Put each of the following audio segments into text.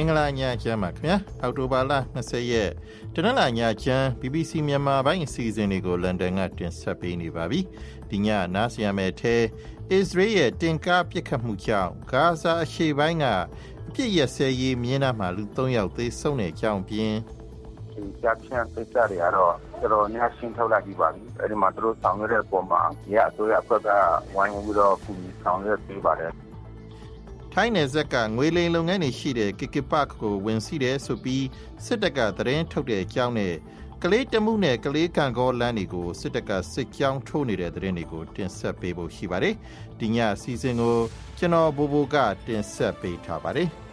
င်္ဂလာညချမ်းပါခင်ဗျာအောက်တိုဘာလ20ရက်တနင်္လာညချမ်း BBC မြန်မာပိုင်းအစီအစဉ်တွေကိုလန်ဒန်ကတင်ဆက်ပေးနေပါပြီဒီညနားဆင်ရမယ့်ထဲအစ္စရေးရဲ့တင်ကားပစ်ခတ်မှုကြောင့်ဂါဇာအရှေ့ပိုင်းကအပြစ်ရစဲရေးမြင်းနာမှာလူ3ယောက်သေဆုံးတဲ့အကြောင်းပြင်းဒီကြဖြန့်ပိတ်စားတွေကတော့တော်တော်များရှင်းထုတ်လိုက်ပြီးပါပြီအဲဒီမှာသူတို့ဆောင်ရွက်တဲ့အပေါ်မှာရအစိုးရအဖွဲ့ကဝိုင်းဝန်းပြီးတော့ကူညီဆောင်ရွက်ပေးပါတယ် ထိုင်းနယ်ဇက်ကငွေလိမ်လုပ်ငန်းတွေရှိတဲ့ကစ်ကစ်ပတ်ကိုဝင်စီးတယ်ဆိုပြီးစစ်တပ်ကသတင်းထုတ်တဲ့အကြောင်းနဲ့ကလေးတမှုနဲ့ကလေးကံကောလမ်းတွေကိုစစ်တပ်ကစစ်ကြောင်းထိုးနေတဲ့သတင်းတွေကိုတင်ဆက်ပေးဖို့ရှိပါတယ်။ဒီညအစီအစဉ်ကိုကျွန်တော်ဘိုးဘိုကတင်ဆက်ပေးထားပါတယ်။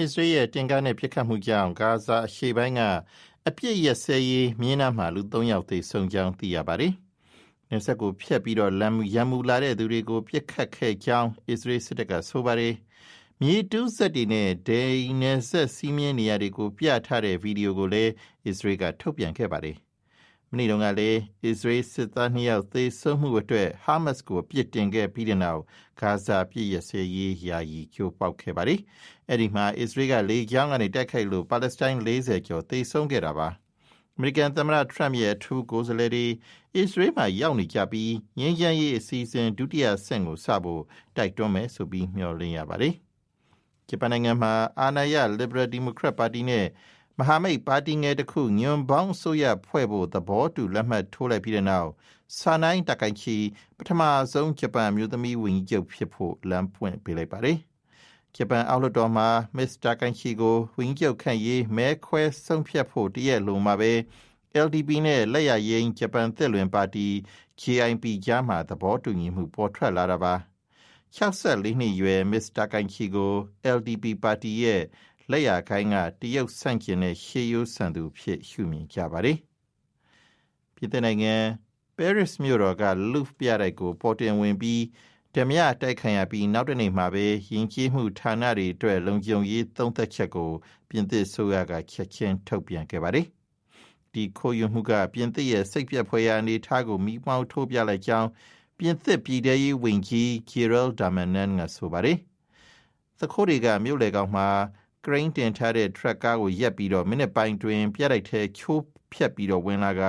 အစ္စရေးရဲ့တင်ကားနဲ့ပြစ်ခတ်မှုကြောင့်ဂါဇာအရှေ့ပိုင်းက အပြစ်ရစဲရေးမြင်းနာမှာလူ၃ယောက်သေဆုံးကြောင်းသိရပါတယ်။နေဆက်ကိုဖျက်ပြီးတော့လမ်းရံမူလာတဲ့သူတွေကိုပြစ်ခတ်ခဲ့ကြောင်းအစ္စရေးစစ်တပ်ကဆိုပါတယ်။မြေတူးဆက်တွေနဲ့ဒေိနေဆက်စီးမြင်းနေရာတွေကိုပြထားတဲ့ဗီဒီယိုကိုလည်းအစ္စရေးကထုတ်ပြန်ခဲ့ပါတယ်။ မနေ့တုန်းကလည်းအစ္စရေးစစ်သားနှစ်ယောက်သေဆုံးမှုအတွက်ဟာမတ်ကိုပြစ်တင်ခဲ့ပြီးတဲ့နောက်ဂါဇာပြည့်ရစေရေးယာယီကျိုးပေါက်ခဲ့ပါတယ်။အဲ့ဒီမှာအစ္စရေးကလေကြောင်းကနေတိုက်ခိုက်လို့ပါလက်စတိုင်း40ကျော်သေဆုံးခဲ့တာပါ။အမေရိကန်သမ္မတထရမ့်ရဲ့ထူးကိုယ်စားလှယ်တွေအစ္စရေးမှာရောက်နေကြပြီးငြိမ်းချမ်းရေးအစီအစဉ်ဒုတိယဆင့်ကိုစဖို့တိုက်တွန်းမယ်ဆိုပြီးမျှော်လင့်ရပါတယ်။ဂျပန်နိုင်ငံမှာအာဏာရ Liberal Democrat Party နဲ့ မဟာမိတ်ပါတီငယ်တစ်ခုညွန်ပေါင်းဆိုရဖွဲ့ဖို့သဘောတူလက်မှတ်ထိုးလိုက်ပြီးတဲ့နောက်ဆာနိုင်းတကိုင်ချီပထမဆုံးဂျပန်မျိုးသမီးဝန်ကြီးချုပ်ဖြစ်ဖို့လမ်းပွင့်ပေးလိုက်ပါတယ်။ဂျပန်အောက်လွှတ်တော်မှာမစ္စတာကိုင်ချီကိုဝန်ကြီးချုပ်ခန့်ရေးမဲခွဲဆုံးဖြတ်ဖို့တရက်လုံးမှာပဲ LDP နဲ့လက်ရရင်ဂျပန်သက်လွင်ပါတီ JIP ကြားမှာသဘောတူညီမှုပေါ်ထွက်လာတာပါ64နှစ်ရွယ်မစ္စတာကိုင်ချီကို LDP ပါတီရဲ့ လက်ရခိုင်းကတရုတ်ဆန့်ကျင်တဲ့ရှေးရိုးဆန်သူဖြစ်ရှုမြင်ကြပါတယ်။ပြည်ထောင်နိုင်ငံပဲရစ်မြို့တော်ကလူဖ်ပြတိုက်ကိုပေါ်တင်ဝင်ပြီးဓမြတိုက်ခံရပြီးနောက်တနေ့မှာပဲယဉ်ကျေးမှုဌာနတွေအတွက်လုံခြုံရေးသုံးသက်ချက်ကိုပြင်သစ်ဆိုရကချက်ချင်းထုတ်ပြန်ခဲ့ပါတယ်။ဒီခိုးယူမှုကပြင်သစ်ရဲ့စိတ်ပြတ်ဖွယ်ရာအနေအထားကိုမိမောင်းထိုးပြလိုက်ကြောင်းပြင်သစ်ပြည်ထရေးဝန်ကြီး Kirill Damanin ကဆိုပါတယ်။သခိုးတွေကမြို့လေကောင်မှာ ကရိန်းတင်ထားတဲ့ထရက်ကားကိုရက်ပြီးတော့မိနစ်ပိုင်းတွင်ပြက်လိုက်တဲ့ချိုးဖြတ်ပြီးတော့ဝင်လာက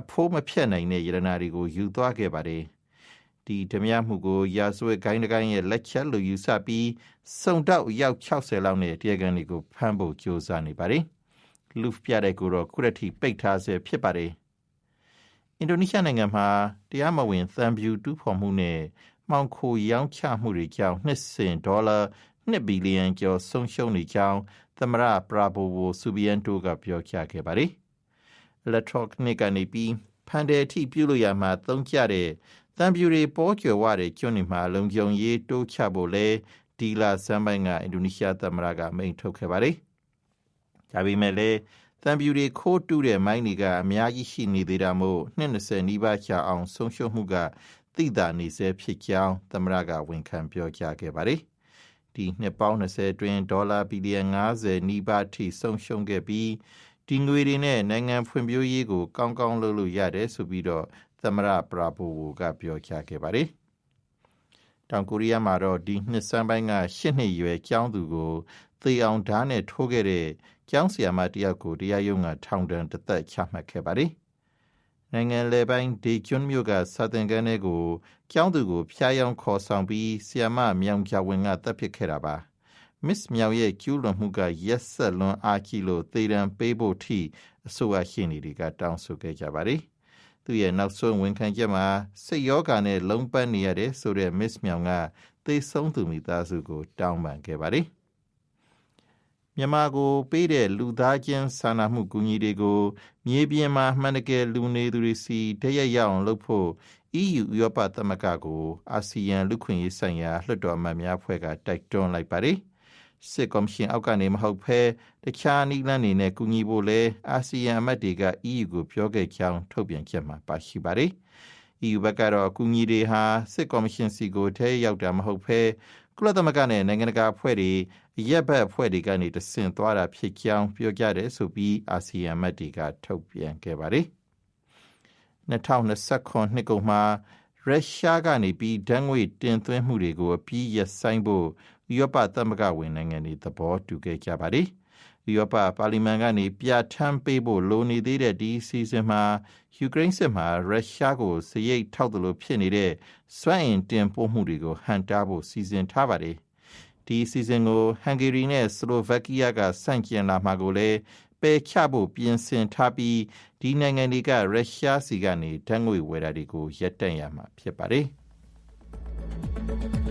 အဖိုးမဖြတ်နိုင်တဲ့ရတနာတွေကိုယူသွားခဲ့ပါတယ်။ဒီဓမြမှုကိုရာဇဝတ်ဂိုင်းတကိုင်းရဲ့လက်ချက်လို့ယူဆပြီးစုံတော့ရောက်60လောက်နဲ့တရားခံတွေကိုဖမ်းဖို့ကြိုးစားနေပါတယ်။လူဖ်ပြတဲ့ကိုတော့ခုရတိပိတ်ထားဆဲဖြစ်ပါတယ်။အင်ဒိုနီးရှားနိုင်ငံမှာတရားမဝင်သံပြူတူးဖော်မှုနဲ့မှောင်ခိုရောင်းချမှုတွေကြောင့်နှစ်စဉ်ဒေါ်လာ 2ဘီလီယံကျော်ဆုံးရှုံးနေကြောင်းသမရပရာဘိုဝိုဆူဘီယန်တိုကပြောကြားခဲ့ပါတယ်။ electronic ကနေပြီးဖန်တယ်ထိပြုလို့ရမှာသုံးကြတဲ့တံပြူတွေပေါ်ကျော်ဝတဲ့ကျွန်းတွေမှာလုံခြုံရေးတိုးချဖို့လဲဒီလာဇမ်ပိုင်းကအင်ဒိုနီးရှားသမ္မတကမိန့်ထုတ်ခဲ့ပါတယ်။ဒါပေမဲ့လည်းတံပြူတွေခိုးတူးတဲ့မိုင်းတွေကအများကြီးရှိနေသေးတာမို့20နီးပါးချအောင်ဆုံးရှုံးမှုကသိတာနေစေဖြစ်ကြောင်းသမ္မတကဝန်ခံပြောကြားခဲ့ပါတယ်။ ဒီနှစ်ပေါင်း20အတွင်းဒေါ်လာဘီလီယံ90နီးပါးထိဆုံးရှုံးခဲ့ပြီးဒီငွေတွေနဲ့နိုင်ငံဖွံ့ဖြိုးရေးကိုကောင်းကောင်းလုပ်လို့ရတယ်ဆိုပြီးတော့သမရပရာပိုဝိုကပြောကြားခဲ့ပါတယ်။တောင်ကိုရီးယားမှာတော့ဒီနှစ်ဆန်းပိုင်းကရှစ်နှစ်ရွယ်ကျောင်းသူကိုသေအောင်ဓာတ်နဲ့ထိုးခဲ့တဲ့ကျောင်းဆရာမတယောက်ကိုတရားရုံးကထောင်ဒဏ်တစ်သက်ချမှတ်ခဲ့ပါတယ်။ နိုင်ငံလေပိုင်းဒေကျွန်းမြို့ကစာသင်ခန်းထဲကိုကျောင်းသူကိုဖျားယောင်းခေါ်ဆောင်ပြီးဆီယမမြောင်ကြဝင်ကတပ်ပစ်ခဲ့တာပါမစ်မြောင်ရဲ့ကျူးလွန်မှုကရက်ဆက်လွန်အားကြီးလို့သေဒဏ်ပေးဖို့ထိအဆိုအရှိနေတွေကတောင်းဆိုခဲ့ကြပါတယ်သူရဲ့နောက်ဆုံးဝန်ခံချက်မှာစိတ်ယောဂါနဲ့လုံးပန်းနေရတဲ့ဆိုတဲ့မစ်မြောင်ကသေဆုံးသူမိသားစုကိုတောင်းပန်ခဲ့ပါတယ် မြန်မာကိုပေးတဲ့လူသားချင်းစာနာမှုကူညီတွေကိုမြေပြင်မှာမှန်တကယ်လူနေသူတွေစီတရက်ရအောင်လုပ်ဖို့ EU ဥရောပသမဂ္ဂကိုအာဆီယံလူခွင့်ရေးဆိုင်ရာလွှတ်တော်အမတ်များဖွဲ့ကတိုက်တွန်းလိုက်ပါတယ်စစ်ကော်မရှင်အောက်ကနေမဟုတ်ဘဲတခြားနည်းလမ်းတွေနဲ့ကူညီဖို့လဲအာဆီယံအမတ်တွေက EU ကိုပြောခဲ့ကြောင်းထုတ်ပြန်ချက်မှာပါရှိပါတယ်။ EU ဘက်ကတော့အကူအညီတွေဟာစစ်ကော်မရှင်စီကိုထဲရောက်တာမဟုတ်ဘဲ ကုလသမဂ္ဂနဲ့နိုင်ငံတကာအဖွဲ့တွေရက်ဘက်အဖွဲ့တွေကနေတဆင့်သွားတာဖြစ်ကြောင်းပြောကြတယ်ဆိုပြီးအာဆီယံမတ်တွေကထုတ်ပြန်ခဲ့ပါတယ်။2029နှစ်ကုန်မှာရုရှားကနေပြီးဓာတ်ငွေတင်သွင်းမှုတွေကိုအပြီးရဆိုင်ဖို့ဥရောပသမဂ္ဂဝင်နိုင်ငံတွေသဘောတူခဲ့ကြပါတယ်။ ဥရောပပါလီမန်ကနေပြဋ္ဌာန်းပေးဖို့လိုနေသေးတဲ့ဒီစီဇန်မှာယူကရိန်းစစ်မှာရုရှားကိုစရိတ်ထောက်သလိုဖြစ်နေတဲ့စွမ်းအင်တင်ပို့မှုတွေကိုဟန်တားဖို့စီစဉ်ထားပါတယ်။ဒီစီဇန်ကိုဟန်ဂေရီနဲ့စလိုဗက်ကီးယားကစန့်ကျင်လာမှာကိုလည်းပယ်ချဖို့ပြင်ဆင်ထားပြီးဒီနိုင်ငံတွေကရုရှားစီကနေဓာတ်ငွေဝယ်တာတွေကိုရပ်တန့်ရမှာဖြစ်ပါတယ်။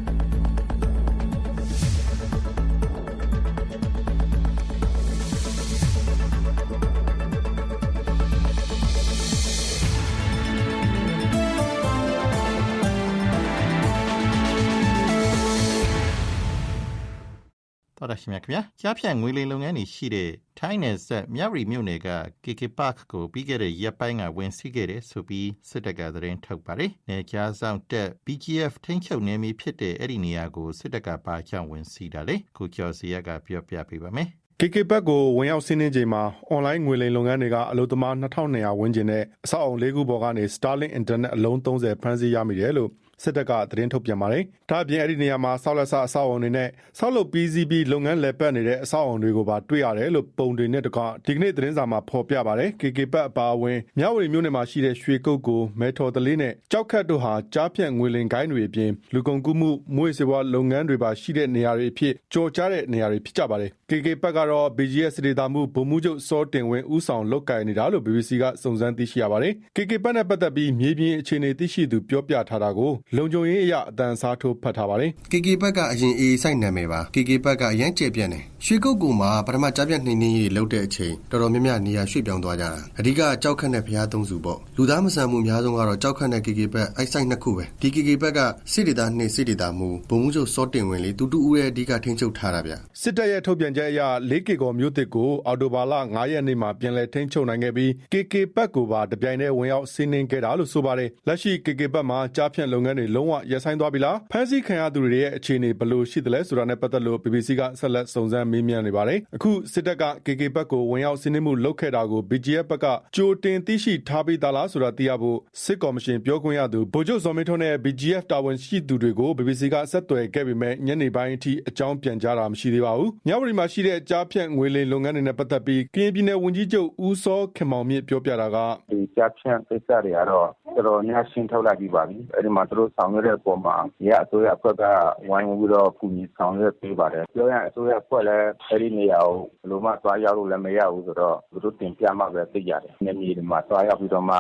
တော်ရရှိမြခင်ဗျာကြားဖြတ်ငွေလိမ်လုပ်ငန်းတွေရှိတဲ့ထိုင်းနယ်စပ်မြရီမြို့နယ်က KK Park ကိုပြီးခဲ့တဲ့ရက်ပိုင်းကဝင်စီးခဲ့တဲ့ဆိုပြီးစစ်တပ်ကသတင်းထုတ်ပါတယ်။နေကြားဆောင်တက် BGF ထိန်းချုပ်နေမည်ဖြစ်တဲ့အဲ့ဒီနေရာကိုစစ်တပ်ကပါချောင်းဝင်စီးတာလေ။ခုကျော်စီရကပြောပြပေးပါမယ်။ KK ဘက်ကိုဝင်ရောက်ဆင်းနှင်းချိန်မှာအွန်လိုင်းငွေလိမ်လုပ်ငန်းတွေကအလုပ်သမား2200ဝန်းကျင်နဲ့အဆောက်အုံ၄ခုပေါ်ကနေ Starlink Internet အလုံး30ဖမ်းဆီးရမိတယ်လို့ စစ်တပ်ကသတင်းထုတ်ပြန်ပါတယ်။ဒါ့အပြင်အဲ့ဒီနေရာမှာဆောက်လက်ဆအဆောက်အုံတွေနဲ့ဆောက်လုပ်ပြီးစီးပြီးလုပ်ငန်းလည်ပတ်နေတဲ့အဆောက်အုံတွေကိုပါတွေ့ရတယ်လို့ပုံတွေနဲ့တကွဒီကနေ့သတင်းစာမှာဖော်ပြပါတယ်။ KK ဘက်အပါအဝင်မြဝတီမြို့နယ်မှာရှိတဲ့ရွှေကုတ်ကိုမဲထော်တလေးနဲ့ကြောက်ခတ်တို့ဟာကြားဖြတ်ငွေလိမ်ကိုင်းတွေအပြင်လူကုန်ကူးမှုမွေးစေဘွားလုပ်ငန်းတွေပါရှိတဲ့နေရာတွေအဖြစ်ကြော်ကြားတဲ့နေရာတွေဖြစ်ကြပါတယ်။ KK ဘက်ကတော့ BGS ဒေတာမှုဗိုလ်မှူးချုပ်စောတင်ဝင်းဦးဆောင်လုပ်ကိုင်နေတာလို့ BBC ကစုံစမ်းသိရှိရပါတယ်။ KK ဘက်နဲ့ပတ်သက်ပြီးမြေပြင်အခြေအနေသိရှိသူပြောပြထားတာကိုလုံခြုံရေးအရအတန်စားထိုးဖတ်ထားပါတယ် KK ဘက်ကအရင်အေးဆိုင်နာမည်ပါ KK ဘက်ကအရန်ကျေပြန့်တယ်ရွှေကုတ်ကူမှာပထမကြားပြတ်နှိမ့်နှင်းရေးလုပ်တဲ့အချိန်တော်တော်များများနေရာရွှေ့ပြောင်းသွားကြတာအဓိကကြောက်ခတ်နဲ့ဖျားသုံးစုပေါ့လူသားမဆန်မှုအများဆုံးကတော့ကြောက်ခတ်နဲ့ KK ဘက်အိုက်ဆိုင်နှစ်ခုပဲဒီ KK ဘက်ကစစ်ဒေတာနှိမ့်စစ်ဒေတာမူဘုံမှုချုပ်စောတင်ဝင်လေတူတူဦးရဲ့အဓိကထိန်းချုပ်ထားတာဗျစစ်တပ်ရဲ့ထုတ်ပြန်ချက်အရ၄ကီကောမြို့တစ်ကို အော်တိုဘာလ9ရက်နေ့မှာ ပြန်လည်ထိန်းချုပ်နိုင်ခဲ့ပြီး KK ဘက်ကိုပါ တပြိုင်တည်း ဝင်ရောက်စီးနင်းခဲ့တာလို့ ဆိုပါတယ် လက်ရှိ KK ဘက်မှာကြားဖြတ်လုပ်ငန်းတွေ လုံးဝရပ်ဆိုင်းသွားပြီလား ဖမ်းဆီးခံရသူတွေရဲ့ အခြေအနေ ဘယ်လိုရှိသလဲဆိုတာနဲ့ ပတ်သက်လို့ BBC က ဆက်လက်စုံစမ်းမေးမြန်းနေပါတယ် အခု စစ်တပ်က KK ဘက်ကို ဝင်ရောက်စီးနင်းမှုလုပ်ခဲ့တာကို BGF ဘက်က ကြိုတင်သိရှိထားပြီးသားလားဆိုတာ သိရဖို့ စစ်ကော်မရှင်ပြောခွင့်ရသူ ဗိုလ်ချုပ်ဇော်မင်းထွန်းနဲ့ BGF တာဝန်ရှိသူတွေကို BBC က ဆက်သွယ်ခဲ့ပေမဲ့ ညနေပိုင်းအထိ အကြောင်းပြန်ကြားတာ မရှိသေးပါဘူး မြဝတီမှာရှိတဲ့ကြားဖြတ်ငွေလိမ်လုပ်ငန်းတွေနဲ့ပတ်သက်ပြီးကရင်ပြည်နယ်ဝန်ကြီးချုပ်ဦးစောခင်မောင်မြင့်ပြောပြတာကဒီကြားဖြန့်ကိစ္စတွေကတော့တော်တော်များရှင်းထုတ်လိုက်ပြီးပါပြီအဲ့ဒီမှာသူတို့ဆောင်ရွက်တဲ့အပေါ်မှာရအစိုးရအဖွဲ့ကဝိုင်းဝန်းပြီးတော့ကူညီဆောင်ရွက်ပေးပါတယ်ပြောရရင်အစိုးရအဖွဲ့လည်းအဲ့ဒီနေရာကိုဘယ်လိုမှသွားရောက်လို့လည်းမရဘူးဆိုတော့သူတို့တင်ပြမှပဲသိရတယ်နေမြေတွေမှာသွားရောက်ပြီးတော့မှ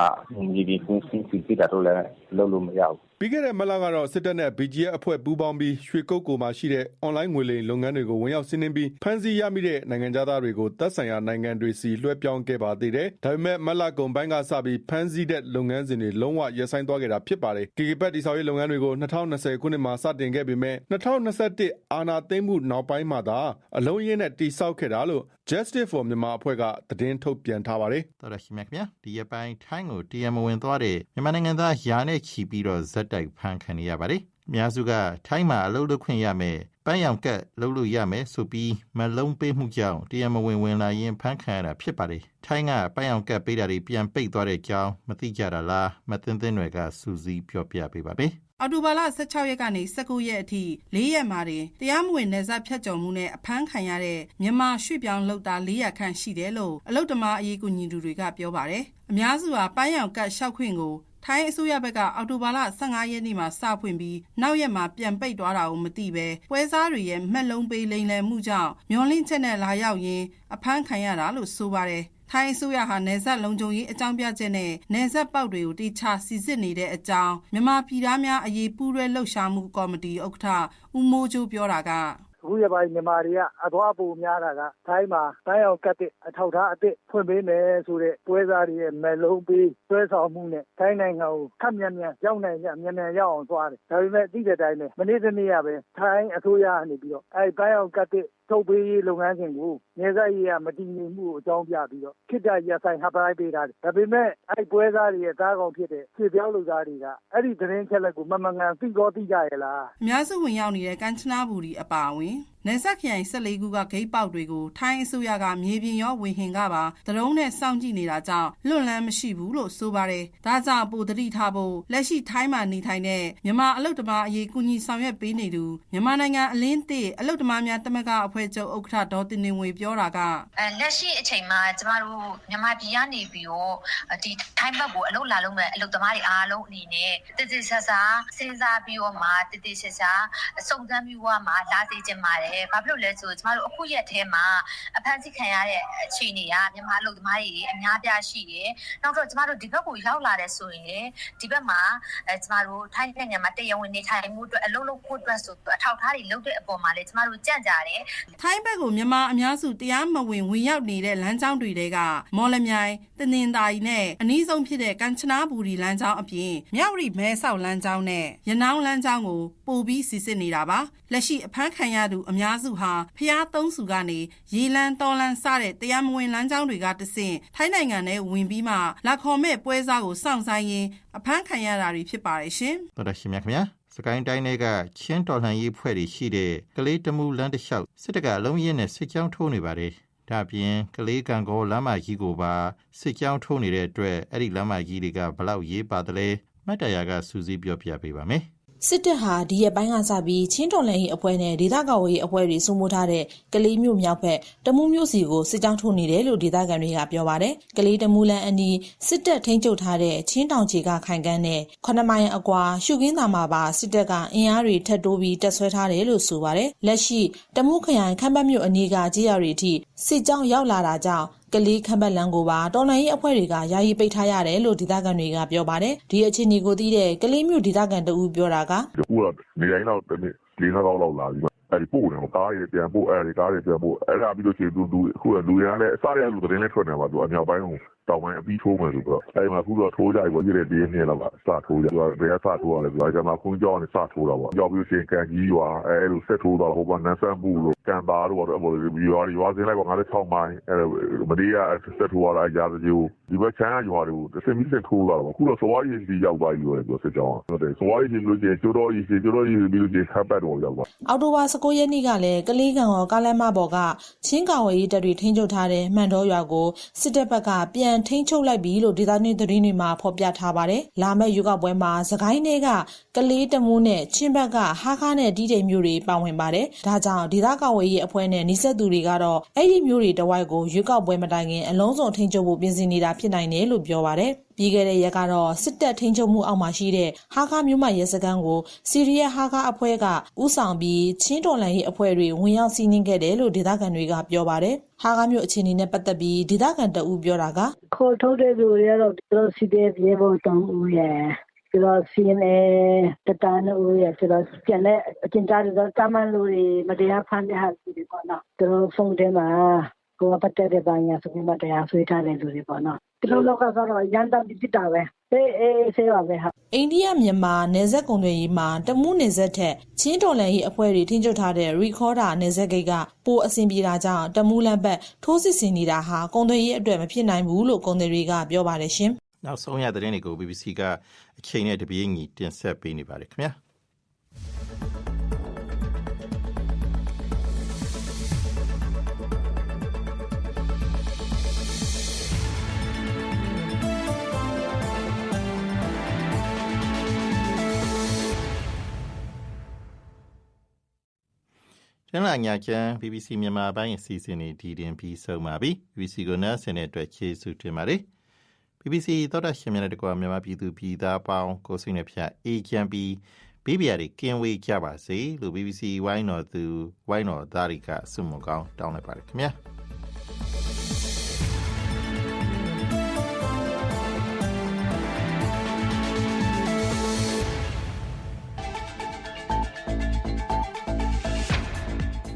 မြေဒီဖုန်းစီစီတာတော့လည်းလုပ်လို့မရဘူး ပြီးခဲ့တဲ့မလကတော့စစ်တပ်နဲ့ BGF အဖွဲ့ပူးပေါင်းပြီးရွှေကုတ်ကိုမှာရှိတဲ့အွန်လိုင်းငွေလိမ်လုပ်ငန်းတွေကိုဝင်ရောက်စီးနင်းပြီးဖမ်းဆီးရမိတဲ့နိုင်ငံသားတွေကိုတပ်ဆိုင်ရာနိုင်ငံတွေစီလွှဲပြောင်းခဲ့ပါသေးတယ်။ဒါပေမဲ့မလကုံပိုင်းကစပြီးဖမ်းဆီးတဲ့လုပ်ငန်းစဉ်တွေလုံးဝရပ်ဆိုင်းသွားခဲ့တာဖြစ်ပါတယ်။ KK ဘက်တိဆောက်ရေးလုပ်ငန်းတွေကို2020ခုနှစ်မှာစတင်ခဲ့ပေမဲ့2021အာဏာသိမ်းမှုနောက်ပိုင်းမှာသာအလုံးရင်းနဲ့တိဆောက်ခဲ့တာလို့ Justice for Myanmar အဖွဲ့ကသတင်းထုတ်ပြန်ထားပါတယ်။တော်ရရှိမြခင်ဗျာဒီရက်ပိုင်းထိုင်းကိုတရားမဝင်သွားတဲ့မြန်မာနိုင်ငံသားယာနဲ့ချီပြီးတော့ဇက်တိုက်ဖမ်းခံနေရပါတယ်အများစုကထိုင်းမှာအလုပ်လုပ်ခွင့်ရမယ်ပန်းရောင်ကတ်လုပ်လို့ရမယ်ဆိုပြီးမလုံးပေးမှုကြောင့်တရားမဝင်ဝင်လာရင်ဖမ်းခံရတာဖြစ်ပါတယ်ထိုင်းကပန်းရောင်ကတ်ပေးတာတွေပြန်ပိတ်သွားတဲ့အကြောင်းမသိကြတာလားမသိသိတွေကစူးစီးပြောပြပေးပါမ ယ်အော်တိုဘာလ16ရက်ကနေ19ရက်အထိ ၄ ရက်မှာတင် တရားမဝင်နေဆက်ဖြတ်ကျော်မှုနဲ့ အဖမ်းခံရတဲ့ မြန်မာရွှေ့ပြောင်းလုပ်သား400ခန့်ရှိတယ်လို့ အလုတ္တမအရေး ကူညီသူတွေက ပြောပါတယ်။အများစုဟာ ပန်းရောင်ကတ်လျှောက်ခွင့်ကို ထိုင်းအစိုးရဘက်က အော်တိုဘာလ15ရက်နေ့မှာ စဖွင့်ပြီး နောက်ရက်မှာ ပြန်ပိတ်သွားတာကို မသိပဲပွဲစားတွေရဲ့မှတ်လုံးပေး လိမ်လည်မှုကြောင့် မျောလင့်ချက်နဲ့ လာရောက်ရင်း အဖမ်းခံရတာလို့ ဆိုပါတယ်။ ထိုင်းအစိုးရဟာနေဆက်လုံခြုံရေးအကြောင်းပြချက်နဲ့နေဆက်ပေါက်တွေကိုတိချစီစစ်နေတဲ့အကြောင်း မြန်မာပြည်သားများအရေး ပူးရဲလှုပ်ရှားမှုကော်မတီ ဥက္ကဋ္ဌ ဦးမိုးချိုး ပြောတာက အခုရပိုင်း မြန်မာတွေက အသွားပုံများတာက ထိုင်းမှာတိုင်းအောင်ကတ်တဲ့အထောက်ထားအစ်စ် ဖွင့်ပေးမယ်ဆိုတဲ့ ပွဲစားတွေရဲ့မဲလုံးပေး ဆွဲဆောင်မှုနဲ့ ထိုင်းနိုင်ငံကိုခက်မြန်မြန်ရောက်နိုင်ကြမြန်မြန်ရောက်အောင်သွားတယ် ဒါပေမဲ့ သိတဲ့အတိုင်းပဲ မနေ့တနေ့ကပဲ ထိုင်းအစိုးရကနေပြီးတော့ အဲဒီတိုင်းအောင်ကတ်တဲ့ ထုတ်ပေးရေးလုပ်ငန်းစဉ်ကိုနေဆက်ရေးကမတည်ငြိမ်မှုကိုအကြောင်းပြပြီးတော့ခိတ္တရဆိုင်ဟပ်ပိုင်းပေးထားတယ်ဒါပေမဲ့အဲ့ပွဲစားတွေရဲ့သားကောင်ဖြစ်တဲ့ခြေပြောင်းလူသားတွေကအဲ့ဒီသတင်းချက်လက်ကိုမမှန်ကန်သိကောသိကြရဲ့လားအများစုဝင်ရောက်နေတဲ့ကမ်ချနာဘူရီအပါအဝင်နေဆက်ခရိုင်14ခုက ဂိတ်ပေါက်တွေကို ထိုင်းအစိုးရက မြေပြင်ရော ဝေဟင်ကပါတရုံးနဲ့ စောင့်ကြည့်နေတာကြောင့် လွတ်လန်းမရှိဘူးလို့ ဆိုပါတယ်။ဒါကြောင့် ပိုတတိထားဖို့ လက်ရှိ ထိုင်းမှာနေထိုင်တဲ့ မြန်မာအလုတ်တမာအရေး ကူညီဆောင်ရွက်ပေးနေသူ မြန်မာနိုင်ငံ အလင်းသစ် အလုတ်တမာများတမကအဖွဲ့ချုပ် ဥက္ကဋ္ဌ ဒေါ်တင်နေဝေ ပြောတာကအဲလက်ရှိအချိန်မှာ ကျမတို့ မြန်မာပြည်ကနေပြီးတော့ဒီထိုင်းဘက်ကို အလုပ်လာလုပ်မဲ့အလုပ်သမားတွေ အားလုံးအနေနဲ့တည်တည်ဆာဆာစဉ်းစားပြီးတော့မှတည်တည်ဆာဆာစုံစမ်းပြီးတော့မှ လာစေချင်ပါတယ်။ဘာဖြစ်လို့လဲဆိုတော့ကျမတို့အခုရက်ထဲမှာအဖမ်းဆီးခံရတဲ့အခြေအနေကမြန်မာအလုပ်သမားတွေအများပြားရှိတယ်။နောက်တော့ကျမတို့ဒီဘက်ကိုရောက်လာတဲ့ဆိုရင်ဒီဘက်မှာအဲကျမတို့ထိုင်းနိုင်ငံမှာတရားဝင်နေထိုင်မှုအတွက်အလုပ်လုပ်ဖို့အတွက်ဆိုတော့အထောက်အထားတွေလုပ်တဲ့အပေါ်မှာလည်းကျမတို့ကြံ့ကြတယ်။ထိုင်းဘက်ကိုမြန်မာအများစုတရားမဝင်ဝင်ရောက်နေတဲ့လမ်းကြောင်းတွေတဲကမော်လမြိုင်တနင်္သာရီနဲ့အနည်းဆုံးဖြစ်တဲ့ကန်ချနာဘူရီလမ်းကြောင်းအပြင်မြောက်ရီမဲဆောက်လမ်းကြောင်းနဲ့ရနောင်းလမ်းကြောင်းကိုပို့ပြီးစီစစ်နေတာပါလက်ရှိအဖမ်းခံရသူအများစုဟာဖျားသုံးစုကနေ ရေလန်း တော်လန်း စတဲ့ တရားမဝင်လမ်းကြောင်းတွေကတဆင့် ထိုင်းနိုင်ငံထဲဝင်ပြီးမှလက်ခေါ်မဲ့ပွဲစားကို စောင့်ဆိုင်ရင်အဖမ်းခံရတာတွေဖြစ်ပါတယ်ရှင်တော်တော်ရှင်များခင်ဗျာစကိုင်းတိုင်းတွေကချင်းတော်လှန်ရေးဖွဲ့တွေရှိတဲ့ ကလေးတမှုလမ်းတစ်လျှောက် စစ်တပ်ကအလုံးရင်းနဲ့ စစ်ကြောင်းထိုးနေပါတယ် ဒါအပြင် ကလေးကံကောလမ်းမကြီးကိုပါ စစ်ကြောင်းထိုးနေတဲ့အတွက် အဲ့ဒီလမ်းမကြီးတွေကဘလောက်ရေးပါတယ်လဲ မတ်တရာကစူးစီးပြောပြပေးပါမယ် စစ်တပ်ဟာဒီရက်ပိုင်းကစပြီးချင်းတော်လှန်ရေးအဖွဲ့နဲ့ဒေသကာဝေးအဖွဲ့တွေစုမိုးထားတဲ့ကလေးမျိုးမြောက်ဘက်တမူးမျိုးစီကိုစစ်ကြောင်းထိုးနေတယ်လို့ဒေသခံတွေကပြောပါတယ်။ကလေးတမူးလန်အနီးစစ်တပ်ထိန်းချုပ်ထားတဲ့ချင်းတောင်ချေကခိုင်ကန်းနဲ့ခொနမိုင်အကွာရှုခင်းသာမှာပါစစ်တပ်ကအင်အားတွေထပ်တိုးပြီးတက်ဆွဲထားတယ်လို့ဆိုပါတယ်။လက်ရှိတမူးခရိုင်ခမ်းပတ်မြို့အနီးကကြေးရွာတွေအထိစစ်ကြောင်းရောက်လာတာကြောင့် ကလေးခမ်းပတ်လန်းကိုပါတော်လိုင်းရေးအဖွဲ့တွေကယာယီပိတ်ထားရတယ်လို့ဒေသခံတွေကပြောပါတယ်။ဒီအခြေအနေကိုသိတဲ့ကလေးမျိုးဒေသခံတအူးပြောတာကဒီကူကနေတိုင်းတော့တနေ့လေးနှစ်ကောက်လောက်လာပြီးအဲ့ဒီပို့တယ်ကားတွေပြန်ပို့အဲ့ဒီကားတွေပြန်ပို့အဲ့ဒါပြီးလို့ရှိရင်သူသူအခုကလူရန်လည်းအစားရလူသတင်းလည်းထွက်နေပါသူအမြောက်ပိုင်းကိုတောင်ပိုင်းအပြီးထိုးမယ်ဆိုတော့အဲ့မှာအခုတော့ထိုးကြပြီပေါ့ဒီတဲ့ဒီနေ့လောက်ကစထိုးကြသူကဘယ်ကစထိုးရလဲသူကကျွန်တော်ခွန်းကြောင်းနဲ့စထိုးတာပေါ့ကြောက်ပြီးရှင်ကန်ကြီးရွာအဲ့လိုဆက်ထိုးတော့ဟိုကနန်းဆန်းဘူးလို့ကန်ပါတော့အဲ့လိုရွာရွာစင်းလိုက်ပေါ့56မိုင်အဲ့မဒီးကဆက်ထိုးရတာရာဇဂျူဒီဘက်ချမ်းရွာတွေကိုတစ်စင်ပြီးတစ်ထိုးလာတော့အခုတော့စဝါရီစီရောက်သွားပြီလို့ပြောစစ်ကြောင်းဟုတ်တယ်စဝါရီစီလို့ချင်းကျိုးတော်ကြီးစီကျိုးတော်ကြီးပြီးလို့ချင်းဟပ်ပတ်တော့ရောက်သွားအောက်တိုဘာ19ရက်နေ့ကလည်းကလေးကံရောကားလမ်းမပေါ်ကချင်းကာဝေးတပ်တွေထိန်းချုပ်ထားတဲ့မှန်တော်ရွာကိုစစ်တပ်ဘက်ကပြန်ထိန်းချုပ်လိုက်ပြီလို့ဒေသနှင့်သတင်းတွေမှာဖော်ပြထားပါတယ်။လာမယ့်ရွေးကောက်ပွဲမှာသခိုင်းတွေကကလေးတမိုးနဲ့ချင်းဘက်ကဟာခါနဲ့တီးတိမ်မျိုးတွေပါဝင်ပါတယ်။ဒါကြောင့်ဒေသကာဝေးရဲ့အဖွဲ့နဲ့နှိဆက်သူတွေကတော့အဲ့ဒီမျိုးတွေတဝိုက်ကိုရွေးကောက်ပွဲမတိုင်ခင်အလုံးစုံထိန်းချုပ်ဖို့ပြင်ဆင်နေတာဖြစ်နိုင်တယ်လို့ပြောပါတယ်။ပြီးခဲ့တဲ့ရက်ကတော့စစ်တပ်ထိန်းချုပ်မှုအောက်မှာရှိတဲ့ဟာခါမြို့မရဲစခန်းကိုစီရီယက်ဟာခါအဖွဲ့ကဥဆောင်ပြီးချင်းတော်လှန်ရေးအဖွဲ့တွေဝင်ရောက်စီးနင်းခဲ့တယ်လို့ဒေသခံတွေကပြောပါတယ်။ ဟာခါမြို့အခြေအနေနဲ့ပတ်သက်ပြီးဒေသခံတအူးပြောတာကခေါ်ထုတ်တဲ့လူတွေကတော့သူတို့စီတဲ့ပြေဖို့တောင်းဦးရဲ့သူတို့စီနေတတန်ဦးရဲ့သူတို့ပြန်တဲ့အကျဉ်းသားတွေတော့တာမန်လူတွေမတရားဖမ်းတဲ့ဟာတွေပေါ့နော်သူတို့ဖုန်းထဲမှာကိုယ်ကပတ်သက်တဲ့ဘာညာဆိုပြီးမှတရားဆွေးထားတဲ့လူတွေပေါ့နော်သူတို့လောက်ကကတော့ရန်တမ်းပြစ်တာပဲ အေးအေးဆေးပါပဲဟာအိန္ဒိယမြန်မာနယ်စပ်ကုန်သွယ်ရေးမှာတမူးနယ်စပ်ထက်ချင်းတော်လှန်ရေးအဖွဲ့တွေထိန်းချုပ်ထားတဲ့ recorder နယ်စပ်ဂိတ်ကပိုအဆင်ပြေတာကြောင့်တမူးလမ်းဘက်ထိုးစစ်ဆင်နေတာဟာကုန်သွယ်ရေးအတွက်မဖြစ်နိုင်ဘူးလို့ကုန်သည်တွေကပြောပါတယ်ရှင်။နောက်ဆုံးရသတင်းတွေကို BBC ကအချိန်နဲ့တပြေးညီတင်ဆက်ပေးနေပါတယ်ခင်ဗျာ ကျန်လာညာချမ်း BBC မြန်မာပိုင်းအစီအစဉ်တွေဒီတင်ပြီးဆုံးပါပြီ BBC ကိုနားဆင်တဲ့အတွက်ကျေးဇူးတင်ပါတယ် BBC သောတာရှင်များနဲ့တကွာမြန်မာပြည်သူပြည်သားပေါင်းကိုစိတ်နှဖျားအေချမ်းပြီးဘေးပြားတွေကင်းဝေးကြပါစေလို့ BBC ဝိုင်းတော်သူဝိုင်းတော်သားတွေကဆုမွန်ကောင်းတောင်းလိုက်ပါတယ်ခင်ဗျာ